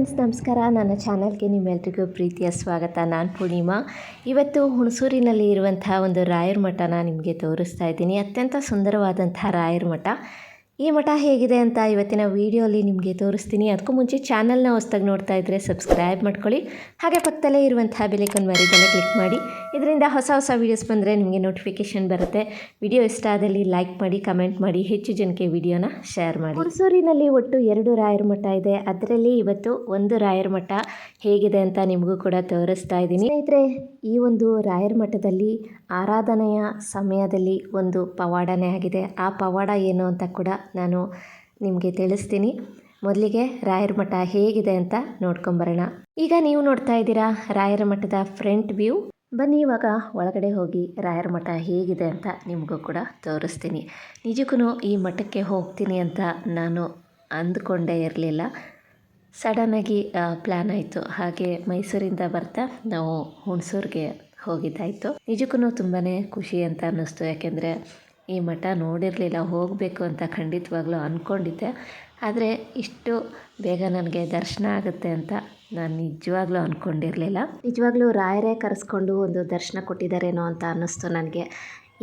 Friends, ನಮಸ್ಕಾರ. ನನ್ನ ಚಾನಲ್ಗೆ ನಿಮ್ಮೆಲ್ರಿಗೂ ಪ್ರೀತಿಯ ಸ್ವಾಗತ. ನಾನು ಪೂರ್ಣಿಮಾ. ಇವತ್ತು ಹುಣಸೂರಿನಲ್ಲಿ ಇರುವಂತಹ ಒಂದು ರಾಯರ ಮಠನ ನಿಮಗೆ ತೋರಿಸ್ತಾ ಇದ್ದೀನಿ. ಅತ್ಯಂತ ಸುಂದರವಾದಂತಹ ರಾಯರ ಮಠ. ಈ ಮಠ ಹೇಗಿದೆ ಅಂತ ಇವತ್ತಿನ ವಿಡಿಯೋಲಿ ನಿಮಗೆ ತೋರಿಸ್ತೀನಿ. ಅದಕ್ಕೂ ಮುಂಚೆ ಚಾನಲ್ನ ಹೊಸ್ದಾಗಿ ನೋಡ್ತಾ ಇದ್ದರೆ ಸಬ್ಸ್ಕ್ರೈಬ್ ಮಾಡ್ಕೊಳ್ಳಿ. ಹಾಗೆ ಪಕ್ಕದಲ್ಲೇ ಇರುವಂತಹ ಬೆಲೆಕನ್ ಮಾರಿಗೆಲ್ಲ ಕ್ಲಿಕ್ ಮಾಡಿ. ಇದರಿಂದ ಹೊಸ ಹೊಸ ವೀಡಿಯೋಸ್ ಬಂದರೆ ನಿಮಗೆ ನೋಟಿಫಿಕೇಷನ್ ಬರುತ್ತೆ. ವಿಡಿಯೋ ಇಷ್ಟ ಆದಲ್ಲಿ ಲೈಕ್ ಮಾಡಿ ಕಮೆಂಟ್ ಮಾಡಿ, ಹೆಚ್ಚು ಜನಕ್ಕೆ ವಿಡಿಯೋನ ಶೇರ್ ಮಾಡಿ. ಹುಣಸೂರಿನಲ್ಲಿ ಒಟ್ಟು ಎರಡು ರಾಯರ ಮಠ ಇದೆ. ಅದರಲ್ಲಿ ಇವತ್ತು ಒಂದು ರಾಯರ ಮಠ ಹೇಗಿದೆ ಅಂತ ನಿಮಗೂ ಕೂಡ ತೋರಿಸ್ತಾ ಇದ್ದೀನಿ. ಸ್ನೇಹಿತರೆ, ಈ ಒಂದು ರಾಯರ ಮಠದಲ್ಲಿ ಆರಾಧನೆಯ ಸಮಯದಲ್ಲಿ ಒಂದು ಪವಾಡನೇ ಆಗಿದೆ. ಆ ಪವಾಡ ಏನು ಅಂತ ಕೂಡ ನಾನು ನಿಮಗೆ ತಿಳಿಸ್ತೀನಿ. ಮೊದಲಿಗೆ ರಾಯರ ಮಠ ಹೇಗಿದೆ ಅಂತ ನೋಡ್ಕೊಂಬರೋಣ. ಈಗ ನೀವು ನೋಡ್ತಾ ಇದ್ದೀರಾ ರಾಯರ ಮಠದ ಫ್ರಂಟ್ ವ್ಯೂ ಬನ್ನಿ, ಇವಾಗ ಒಳಗಡೆ ಹೋಗಿ ರಾಯರ ಮಠ ಹೇಗಿದೆ ಅಂತ ನಿಮಗೂ ಕೂಡ ತೋರಿಸ್ತೀನಿ. ನಿಜಕ್ಕೂ ಈ ಮಠಕ್ಕೆ ಹೋಗ್ತೀನಿ ಅಂತ ನಾನು ಅಂದ್ಕೊಂಡೇ ಇರಲಿಲ್ಲ. ಸಡನ್ನಾಗಿ ಪ್ಲ್ಯಾನ್ ಆಯಿತು. ಹಾಗೆ ಮೈಸೂರಿಂದ ಬರ್ತಾ ನಾವು ಹುಣಸೂರಿಗೆ ಹೋಗಿದ್ದಾಯಿತು. ನಿಜಕ್ಕೂ ತುಂಬಾ ಖುಷಿ ಅಂತ ಅನ್ನಿಸ್ತು. ಯಾಕೆಂದರೆ ಈ ಮಠ ನೋಡಿರಲಿಲ್ಲ, ಹೋಗಬೇಕು ಅಂತ ಖಂಡಿತವಾಗ್ಲೂ ಅಂದ್ಕೊಂಡಿದ್ದೆ ಆದರೆ ಇಷ್ಟು ಬೇಗ ನನಗೆ ದರ್ಶನ ಆಗುತ್ತೆ ಅಂತ ನಾನು ನಿಜವಾಗ್ಲೂ ಅಂದ್ಕೊಂಡಿರಲಿಲ್ಲ ನಿಜವಾಗ್ಲೂ ರಾಯರೇ ಕರೆಸ್ಕೊಂಡು ಒಂದು ದರ್ಶನ ಕೊಟ್ಟಿದ್ದಾರೇನೋ ಅಂತ ಅನ್ನಿಸ್ತು ನನಗೆ.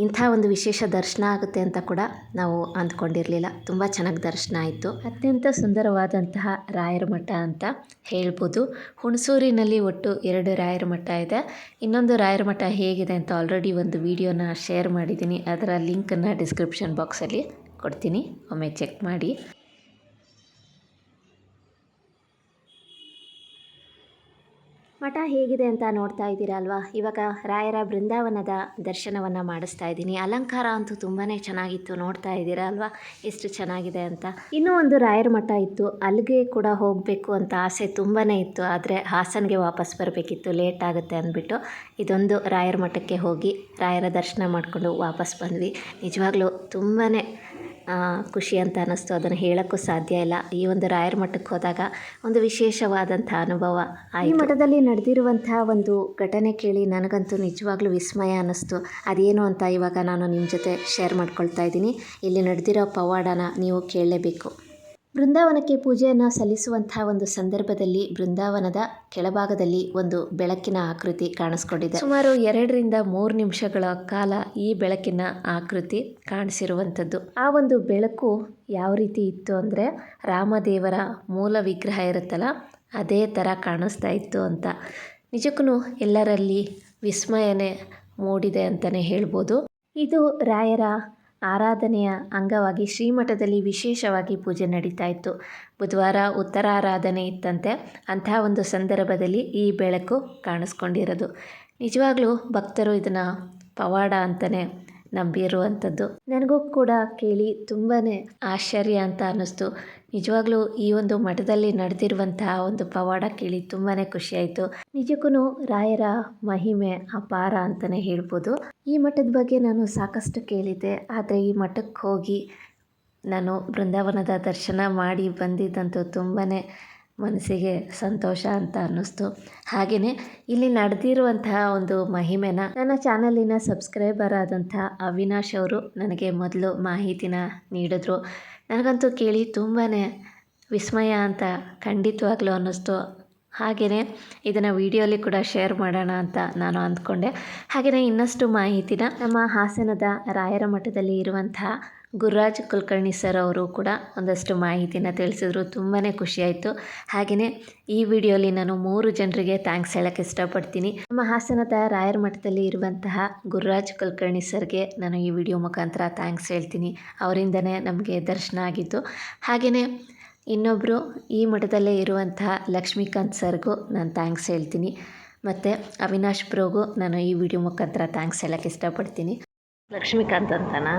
ಇಂಥ ಒಂದು ವಿಶೇಷ ದರ್ಶನ ಆಗುತ್ತೆ ಅಂತ ಕೂಡ ನಾವು ಅಂದ್ಕೊಂಡಿರಲಿಲ್ಲ. ತುಂಬ ಚೆನ್ನಾಗಿ ದರ್ಶನ ಆಯಿತು. ಅತ್ಯಂತ ಸುಂದರವಾದಂತಹ ರಾಯರ ಮಠ ಅಂತ ಹೇಳ್ಬೋದು. ಹುಣಸೂರಿನಲ್ಲಿ ಒಟ್ಟು ಎರಡು ರಾಯರ ಮಠ ಇದೆ. ಇನ್ನೊಂದು ರಾಯರ ಮಠ ಹೇಗಿದೆ ಅಂತ ಆಲ್ರೆಡಿ ಒಂದು ವಿಡಿಯೋನ ಶೇರ್ ಮಾಡಿದ್ದೀನಿ. ಅದರ ಲಿಂಕನ್ನು ಡಿಸ್ಕ್ರಿಪ್ಷನ್ ಬಾಕ್ಸಲ್ಲಿ ಕೊಡ್ತೀನಿ. ಒಮ್ಮೆ ಚೆಕ್ ಮಾಡಿ. ಮಠ ಹೇಗಿದೆ ಅಂತ ನೋಡ್ತಾ ಇದ್ದೀರಾ ಅಲ್ವಾ? ಇವಾಗ ರಾಯರ ಬೃಂದಾವನದ ದರ್ಶನವನ್ನು ಮಾಡಿಸ್ತಾ ಇದ್ದೀನಿ. ಅಲಂಕಾರ ಅಂತೂ ತುಂಬಾ ಚೆನ್ನಾಗಿತ್ತು, ನೋಡ್ತಾ ಇದ್ದೀರಾ ಅಲ್ವಾ? ಎಷ್ಟು ಚೆನ್ನಾಗಿದೆ ಅಂತ. ಇನ್ನೂ ಒಂದು ರಾಯರ ಮಠ ಇತ್ತು. ಅಲ್ಲಿಗೆ ಕೂಡ ಹೋಗಬೇಕು ಅಂತ ಆಸೆ ತುಂಬಾ ಇತ್ತು. ಆದರೆ ಹಾಸನ್ಗೆ ವಾಪಸ್ ಬರಬೇಕಿತ್ತು, ಲೇಟ್ ಆಗುತ್ತೆ ಅಂದ್ಬಿಟ್ಟು. ಇದೊಂದು ರಾಯರ ಮಠಕ್ಕೆ ಹೋಗಿ ರಾಯರ ದರ್ಶನ ಮಾಡಿಕೊಂಡು ವಾಪಸ್ ಬಂದ್ವಿ. ನಿಜವಾಗ್ಲೂ ತುಂಬಾ ಖುಷಿ ಅಂತ ಅನ್ನಿಸ್ತು. ಅದನ್ನು ಹೇಳೋಕ್ಕೂ ಸಾಧ್ಯ ಇಲ್ಲ. ಈ ಒಂದು ರಾಯರ ಮಠಕ್ಕೆ ಹೋದಾಗ ಒಂದು ವಿಶೇಷವಾದಂಥ ಅನುಭವ ಈ ಮಠದಲ್ಲಿ ನಡೆದಿರುವಂಥ ಒಂದು ಘಟನೆ ಕೇಳಿ ನನಗಂತೂ ನಿಜವಾಗ್ಲೂ ವಿಸ್ಮಯ ಅನ್ನಿಸ್ತು. ಅದೇನು ಅಂತ ಇವಾಗ ನಾನು ನಿಮ್ಮ ಜೊತೆ ಶೇರ್ ಮಾಡ್ಕೊಳ್ತಾ ಇದ್ದೀನಿ. ಇಲ್ಲಿ ನಡೆದಿರೋ ಪವಾಡನ ನೀವು ಕೇಳಲೇಬೇಕು. ಬೃಂದಾವನಕ್ಕೆ ಪೂಜೆಯನ್ನು ಸಲ್ಲಿಸುವಂತಹ ಒಂದು ಸಂದರ್ಭದಲ್ಲಿ ಬೃಂದಾವನದ ಕೆಳಭಾಗದಲ್ಲಿ ಒಂದು ಬೆಳಕಿನ ಆಕೃತಿ ಕಾಣಿಸ್ಕೊಂಡಿದೆ. ಸುಮಾರು ಎರಡರಿಂದ ಮೂರು ನಿಮಿಷಗಳ ಕಾಲ ಈ ಬೆಳಕಿನ ಆಕೃತಿ ಕಾಣಿಸಿರುವಂಥದ್ದು. ಆ ಒಂದು ಬೆಳಕು ಯಾವ ರೀತಿ ಇತ್ತು ಅಂದರೆ ರಾಮದೇವರ ಮೂಲ ವಿಗ್ರಹ ಇರುತ್ತಲ್ಲ, ಅದೇ ಥರ ಕಾಣಿಸ್ತಾ ಇತ್ತು ಅಂತ. ನಿಜಕ್ಕೂ ಎಲ್ಲರಲ್ಲಿ ವಿಸ್ಮಯನೇ ಮೂಡಿದೆ ಅಂತಲೇ ಹೇಳ್ಬೋದು. ಇದು ರಾಯರ ಆರಾಧನೆಯ ಅಂಗವಾಗಿ ಶ್ರೀಮಠದಲ್ಲಿ ವಿಶೇಷವಾಗಿ ಪೂಜೆ ನಡೀತಾ ಇತ್ತು. ಬುಧವಾರ ಉತ್ತರಾರಾಧನೆ ಇತ್ತಂತೆ. ಅಂತಹ ಒಂದು ಸಂದರ್ಭದಲ್ಲಿ ಈ ಬೆಳಕು ಕಾಣಿಸ್ಕೊಂಡಿರೋದು. ನಿಜವಾಗ್ಲೂ ಭಕ್ತರು ಇದನ್ನು ಪವಾಡ ಅಂತಲೇ ನಂಬಿರುವಂಥದ್ದು. ನನಗೂ ಕೂಡ ಕೇಳಿ ತುಂಬಾ ಆಶ್ಚರ್ಯ ಅಂತ ಅನ್ನಿಸ್ತು. ನಿಜವಾಗ್ಲೂ ಈ ಒಂದು ಮಠದಲ್ಲಿ ನಡೆದಿರುವಂತಹ ಒಂದು ಪವಾಡ ಕೇಳಿ ತುಂಬಾ ಖುಷಿಯಾಯಿತು. ನಿಜಕ್ಕೂ ರಾಯರ ಮಹಿಮೆ ಅಪಾರ ಅಂತಲೇ ಹೇಳ್ಬೋದು. ಈ ಮಠದ ಬಗ್ಗೆ ನಾನು ಸಾಕಷ್ಟು ಕೇಳಿದ್ದೆ. ಆದರೆ ಈ ಮಠಕ್ಕೆ ಹೋಗಿ ನಾನು ಬೃಂದಾವನದ ದರ್ಶನ ಮಾಡಿ ಬಂದಿದ್ದಂತೂ ತುಂಬಾ ಮನಸ್ಸಿಗೆ ಸಂತೋಷ ಅಂತ ಅನ್ನಿಸ್ತು. ಹಾಗೆಯೇ ಇಲ್ಲಿ ನಡೆದಿರುವಂತಹ ಒಂದು ಮಹಿಮೆನ ನನ್ನ ಚಾನಲಿನ ಸಬ್ಸ್ಕ್ರೈಬರ್ ಆದಂಥ ಅವಿನಾಶ್ ಅವರು ನನಗೆ ಮೊದಲು ಮಾಹಿತಿನ ನೀಡಿದ್ರು. ನನಗಂತೂ ಕೇಳಿ ತುಂಬಾ ವಿಸ್ಮಯ ಅಂತ ಖಂಡಿತವಾಗ್ಲೂ ಅನ್ನಿಸ್ತು. ಹಾಗೆಯೇ ಇದನ್ನು ವಿಡಿಯೋಲಿ ಕೂಡ ಶೇರ್ ಮಾಡೋಣ ಅಂತ ನಾನು ಅಂದ್ಕೊಂಡೆ. ಹಾಗೆಯೇ ಇನ್ನಷ್ಟು ಮಾಹಿತಿನ ನಮ್ಮ ಹಾಸನದ ರಾಯರ ಮಠದಲ್ಲಿ ಇರುವಂತಹ ಗುರುರಾಜ್ ಕುಲಕರ್ಣಿ ಸರ್ ಅವರು ಕೂಡ ಒಂದಷ್ಟು ಮಾಹಿತಿನ ತಿಳಿಸಿದ್ರು. ತುಂಬಾ ಖುಷಿಯಾಯಿತು. ಹಾಗೆಯೇ ಈ ವಿಡಿಯೋಲಿ ನಾನು ಮೂರು ಜನರಿಗೆ ಥ್ಯಾಂಕ್ಸ್ ಹೇಳೋಕ್ಕೆ ಇಷ್ಟಪಡ್ತೀನಿ. ನಮ್ಮ ಹಾಸನದ ರಾಯರ ಮಠದಲ್ಲಿ ಇರುವಂತಹ ಗುರುರಾಜ್ ಕುಲಕರ್ಣಿ ಸರ್ಗೆ ನಾನು ಈ ವಿಡಿಯೋ ಮುಖಾಂತರ ಥ್ಯಾಂಕ್ಸ್ ಹೇಳ್ತೀನಿ. ಅವರಿಂದನೇ ನಮಗೆ ದರ್ಶನ ಆಗಿದ್ದು. ಹಾಗೆಯೇ ಇನ್ನೊಬ್ಬರು ಈ ಮಠದಲ್ಲೇ ಇರುವಂತಹ ಲಕ್ಷ್ಮೀಕಾಂತ್ ಸರ್ಗೂ ನಾನು ಥ್ಯಾಂಕ್ಸ್ ಹೇಳ್ತೀನಿ. ಮತ್ತು ಅವಿನಾಶ್ ಪ್ರೋಗೂ ನಾನು ಈ ವಿಡಿಯೋ ಮುಖಾಂತರ ಥ್ಯಾಂಕ್ಸ್ ಹೇಳೋಕ್ಕೆ ಇಷ್ಟಪಡ್ತೀನಿ. ಲಕ್ಷ್ಮೀಕಾಂತ್ ಅಂತನಾ?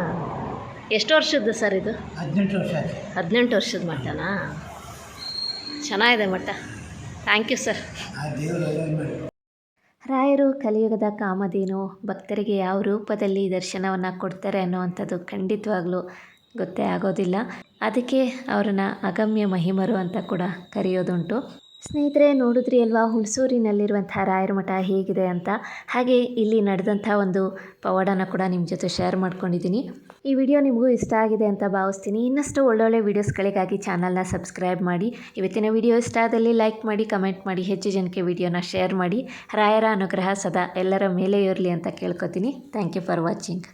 ಎಷ್ಟು ವರ್ಷದ್ದು ಸರ್ ಇದು? ಹದಿನೆಂಟು ವರ್ಷ ಆಯ್ತು. ಹದಿನೆಂಟು ವರ್ಷದ ಮಟ್ಟನಾ? ಚೆನ್ನಾಗಿದೆ ಮಟ್ಟ. ಥ್ಯಾಂಕ್ ಯು ಸರ್ ಆ ದೇವರು ಒಳ್ಳೇದು ಮಾಡಿ. ರಾಯರು ಕಲಿಯುಗದ ಕಾಮಧೇನು ಭಕ್ತರಿಗೆ ಯಾವ ರೂಪದಲ್ಲಿ ದರ್ಶನವನ್ನು ಕೊಡ್ತಾರೆ ಅನ್ನುವಂಥದ್ದು ಖಂಡಿತವಾಗ್ಲೂ ಗೊತ್ತೇ ಆಗೋದಿಲ್ಲ. ಅದಕ್ಕೆ ಅವರನ್ನು ಅಗಮ್ಯ ಮಹಿಮರು ಅಂತ ಕೂಡ ಕರೆಯೋದುಂಟು. ಸ್ನೇಹಿತರೆ, ನೋಡಿದ್ರಿ ಅಲ್ವಾ? ಹುಣಸೂರಿನಲ್ಲಿರುವಂಥ ರಾಯರ ಮಠ ಹೇಗಿದೆ ಅಂತ. ಹಾಗೆ ಇಲ್ಲಿ ನಡೆದಂಥ ಒಂದು ಪವಾಡನ ಕೂಡ ನಿಮ್ಮ ಜೊತೆ ಶೇರ್ ಮಾಡ್ಕೊಂಡಿದ್ದೀನಿ. ಈ ವಿಡಿಯೋ ನಿಮಗೂ ಇಷ್ಟ ಆಗಿದೆ ಅಂತ ಭಾವಿಸ್ತೀನಿ. ಇನ್ನಷ್ಟು ಒಳ್ಳೊಳ್ಳೆ ವೀಡಿಯೋಸ್ಗಳಿಗಾಗಿ ಚಾನಲ್ನ ಸಬ್ಸ್ಕ್ರೈಬ್ ಮಾಡಿ. ಇವತ್ತಿನ ವಿಡಿಯೋ ಇಷ್ಟ ಆದಲ್ಲಿ ಲೈಕ್ ಮಾಡಿ ಕಮೆಂಟ್ ಮಾಡಿ, ಹೆಚ್ಚು ಜನಕ್ಕೆ ವಿಡಿಯೋನ ಶೇರ್ ಮಾಡಿ. ರಾಯರ ಅನುಗ್ರಹ ಸದಾ ಎಲ್ಲರ ಮೇಲೆ ಇರಲಿ ಅಂತ ಕೇಳ್ಕೊತೀನಿ. Thank you for watching